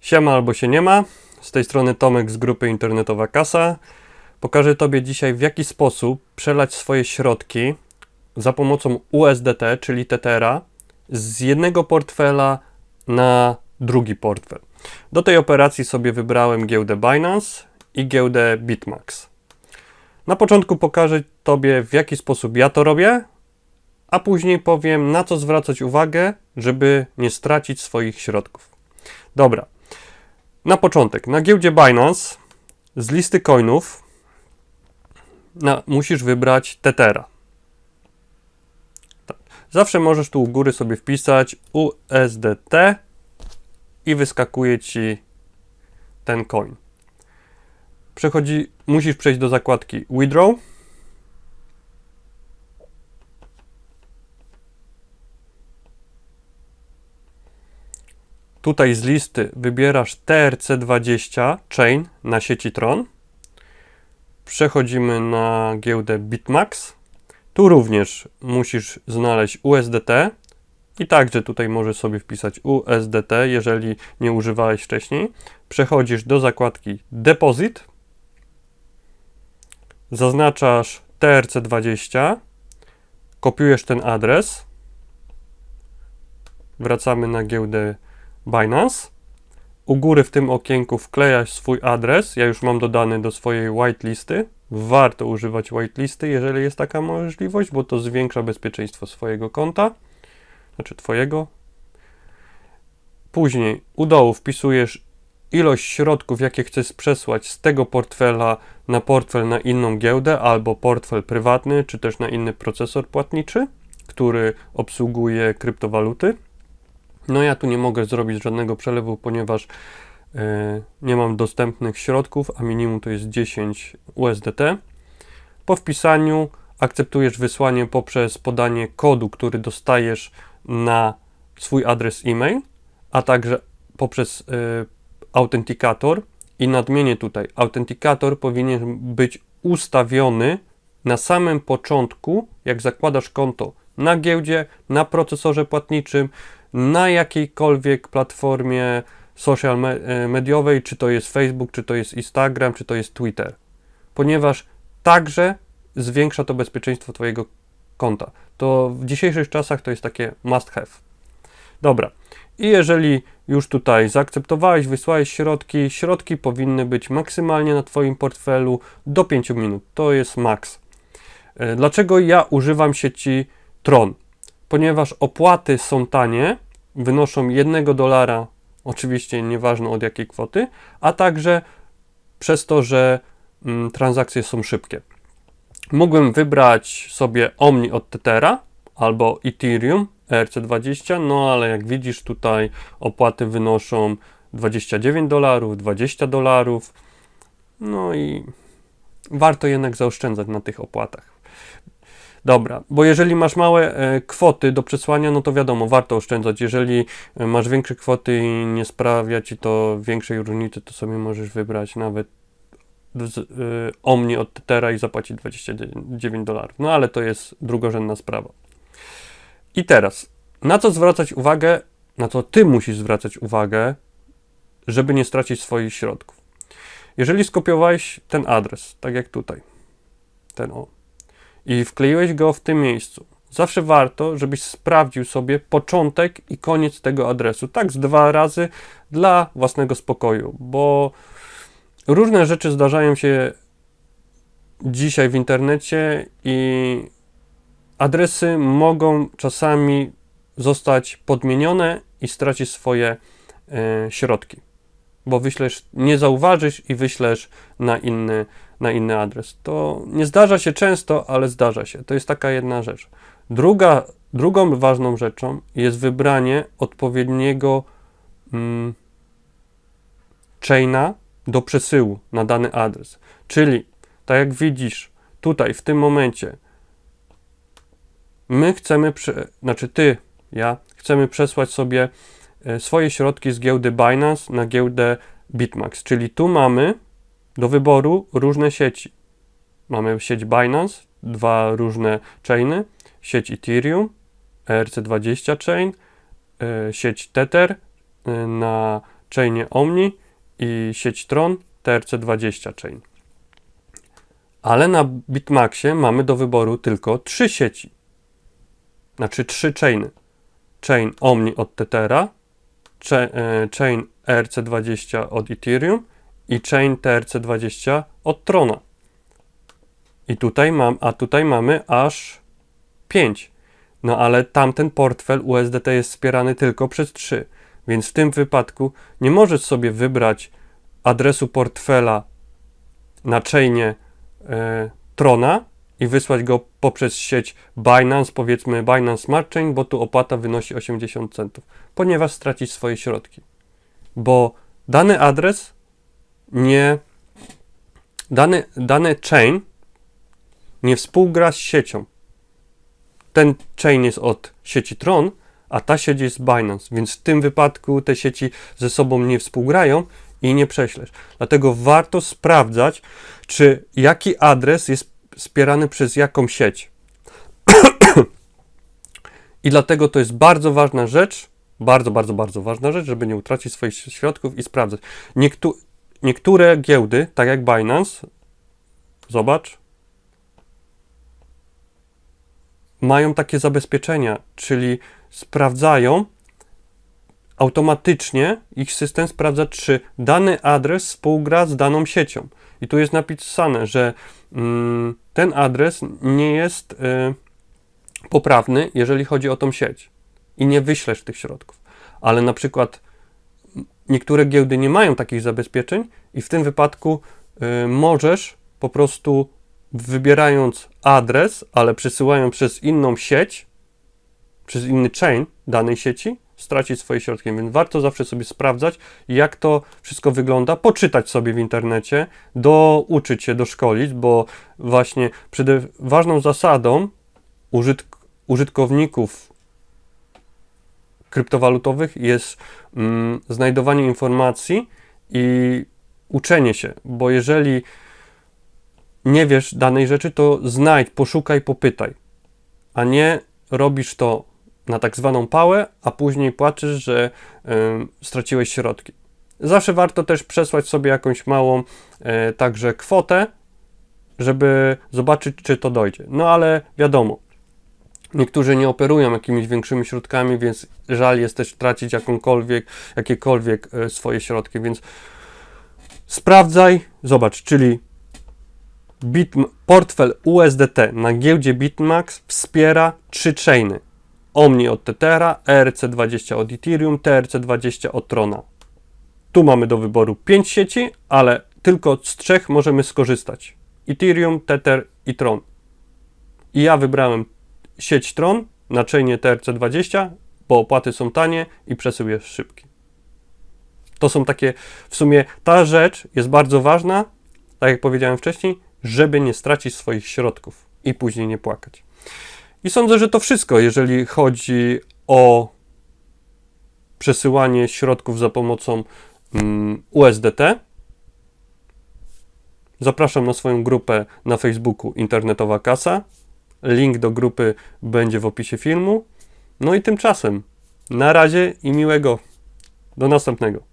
Siema albo się nie ma. Z tej strony Tomek z grupy Internetowa Kasa. Pokażę Tobie dzisiaj w jaki sposób przelać swoje środki za pomocą USDT, czyli Tetera, z jednego portfela na drugi portfel. Do tej operacji sobie wybrałem giełdę Binance i giełdę Bitmax. Na początku pokażę Tobie w jaki sposób ja to robię, a później powiem na co zwracać uwagę, żeby nie stracić swoich środków. Dobra. Na początek, na giełdzie Binance z listy coinów na, musisz wybrać Tetera. Tak. Zawsze możesz tu u góry sobie wpisać USDT i wyskakuje ci ten coin. Przechodzi, musisz przejść do zakładki Withdraw. Tutaj z listy wybierasz TRC20 Chain na sieci Tron. Przechodzimy na giełdę Bitmax. Tu również musisz znaleźć USDT i także tutaj możesz sobie wpisać USDT, jeżeli nie używałeś wcześniej. Przechodzisz do zakładki Deposit. Zaznaczasz TRC20. Kopiujesz ten adres. Wracamy na giełdę Binance. U góry w tym okienku wklejasz swój adres. Ja już mam dodany do swojej whitelisty. Warto używać whitelisty, jeżeli jest taka możliwość, bo to zwiększa bezpieczeństwo swojego konta, znaczy Twojego. Później u dołu wpisujesz ilość środków, jakie chcesz przesłać z tego portfela na portfel na inną giełdę, albo portfel prywatny, czy też na inny procesor płatniczy, który obsługuje kryptowaluty. No ja tu nie mogę zrobić żadnego przelewu, ponieważ e, nie mam dostępnych środków, a minimum to jest 10 USDT. Po wpisaniu akceptujesz wysłanie poprzez podanie kodu, który dostajesz na swój adres e-mail, a także poprzez y, autentykator i nadmienię tutaj, autentykator powinien być ustawiony na samym początku, jak zakładasz konto na giełdzie, na procesorze płatniczym, na jakiejkolwiek platformie social mediowej, czy to jest Facebook, czy to jest Instagram, czy to jest Twitter. Ponieważ także zwiększa to bezpieczeństwo Twojego konta. To w dzisiejszych czasach to jest takie must have. Dobra. I jeżeli już tutaj zaakceptowałeś, wysłałeś środki, środki powinny być maksymalnie na Twoim portfelu do 5 minut. To jest maks. Dlaczego ja używam sieci Tron? Ponieważ opłaty są tanie, wynoszą 1 dolara, oczywiście nieważne od jakiej kwoty, a także przez to, że mm, transakcje są szybkie. Mógłbym wybrać sobie Omni od Tethera albo Ethereum ERC20, no ale jak widzisz tutaj opłaty wynoszą 29 dolarów, 20 dolarów, no i warto jednak zaoszczędzać na tych opłatach. Dobra, bo jeżeli masz małe e, kwoty do przesłania, no to wiadomo, warto oszczędzać. Jeżeli e, masz większe kwoty i nie sprawia ci to większej różnicy, to sobie możesz wybrać nawet z, y, Omni od Tethera i zapłacić 29 dolarów. No ale to jest drugorzędna sprawa. I teraz, na co zwracać uwagę, na co ty musisz zwracać uwagę, żeby nie stracić swoich środków. Jeżeli skopiowałeś ten adres, tak jak tutaj, ten o, i wkleiłeś go w tym miejscu, zawsze warto, żebyś sprawdził sobie początek i koniec tego adresu. Tak z dwa razy dla własnego spokoju, bo różne rzeczy zdarzają się dzisiaj w internecie i adresy mogą czasami zostać podmienione i stracić swoje e, środki, bo wyślesz, nie zauważysz i wyślesz na inny, na inny adres. To nie zdarza się często, ale zdarza się. To jest taka jedna rzecz. Druga, drugą ważną rzeczą jest wybranie odpowiedniego mm, chaina do przesyłu na dany adres. Czyli, tak jak widzisz, tutaj w tym momencie my chcemy, znaczy ty, ja, chcemy przesłać sobie e, swoje środki z giełdy Binance na giełdę Bitmax. Czyli tu mamy do wyboru różne sieci. Mamy sieć Binance, dwa różne chainy, sieć Ethereum, ERC20 chain, e, sieć Tether e, na chainie Omni i sieć Tron TRC20 chain. Ale na Bitmaxie mamy do wyboru tylko trzy sieci. Znaczy trzy chainy. Chain Omni od Tethera, e, chain ERC20 od Ethereum i chain TRC20 od Trona. I tutaj mam, a tutaj mamy aż 5. No ale tamten portfel USDT jest wspierany tylko przez 3. Więc w tym wypadku nie możesz sobie wybrać adresu portfela na chainie e, Trona i wysłać go poprzez sieć Binance, powiedzmy Binance Smart Chain, bo tu opłata wynosi 80 centów, ponieważ stracisz swoje środki. Bo dany adres nie dany, dany chain nie współgra z siecią. Ten chain jest od sieci Tron, a ta sieć jest Binance, więc w tym wypadku te sieci ze sobą nie współgrają i nie prześlesz. Dlatego warto sprawdzać, czy jaki adres jest wspierany przez jaką sieć. I dlatego to jest bardzo ważna rzecz, bardzo, bardzo, bardzo ważna rzecz, żeby nie utracić swoich środków i sprawdzać. Niektó- niektóre giełdy, tak jak Binance, zobacz, mają takie zabezpieczenia, czyli sprawdzają automatycznie, ich system sprawdza, czy dany adres współgra z daną siecią. I tu jest napisane, że mm, ten adres nie jest y, poprawny, jeżeli chodzi o tą sieć i nie wyślesz tych środków. Ale na przykład niektóre giełdy nie mają takich zabezpieczeń i w tym wypadku y, możesz po prostu wybierając adres, ale przesyłając przez inną sieć, przez inny chain danej sieci, stracić swoje środki. Więc warto zawsze sobie sprawdzać, jak to wszystko wygląda, poczytać sobie w internecie, douczyć się, doszkolić, bo właśnie przede ważną zasadą użytk użytkowników kryptowalutowych jest mm, znajdowanie informacji i uczenie się, bo jeżeli nie wiesz danej rzeczy, to znajdź, poszukaj, popytaj, a nie robisz to na tak zwaną pałę, a później płaczesz, że y, straciłeś środki. Zawsze warto też przesłać sobie jakąś małą y, także kwotę, żeby zobaczyć, czy to dojdzie. No ale wiadomo, niektórzy nie operują jakimiś większymi środkami, więc żal jest też tracić jakąkolwiek, jakiekolwiek y, swoje środki, więc sprawdzaj, zobacz, czyli Bit, portfel USDT na giełdzie Bitmax wspiera trzy chainy. Omni od Tethera, ERC20 od Ethereum, TRC20 od Trona. Tu mamy do wyboru 5 sieci, ale tylko z trzech możemy skorzystać. Ethereum, Tether i Tron. I ja wybrałem sieć Tron na chainie TRC20, bo opłaty są tanie i przesył jest szybki. To są takie, w sumie ta rzecz jest bardzo ważna, tak jak powiedziałem wcześniej, żeby nie stracić swoich środków i później nie płakać. I sądzę, że to wszystko, jeżeli chodzi o przesyłanie środków za pomocą mm, USDT. Zapraszam na swoją grupę na Facebooku Internetowa Kasa. Link do grupy będzie w opisie filmu. No i tymczasem na razie i miłego. Do następnego.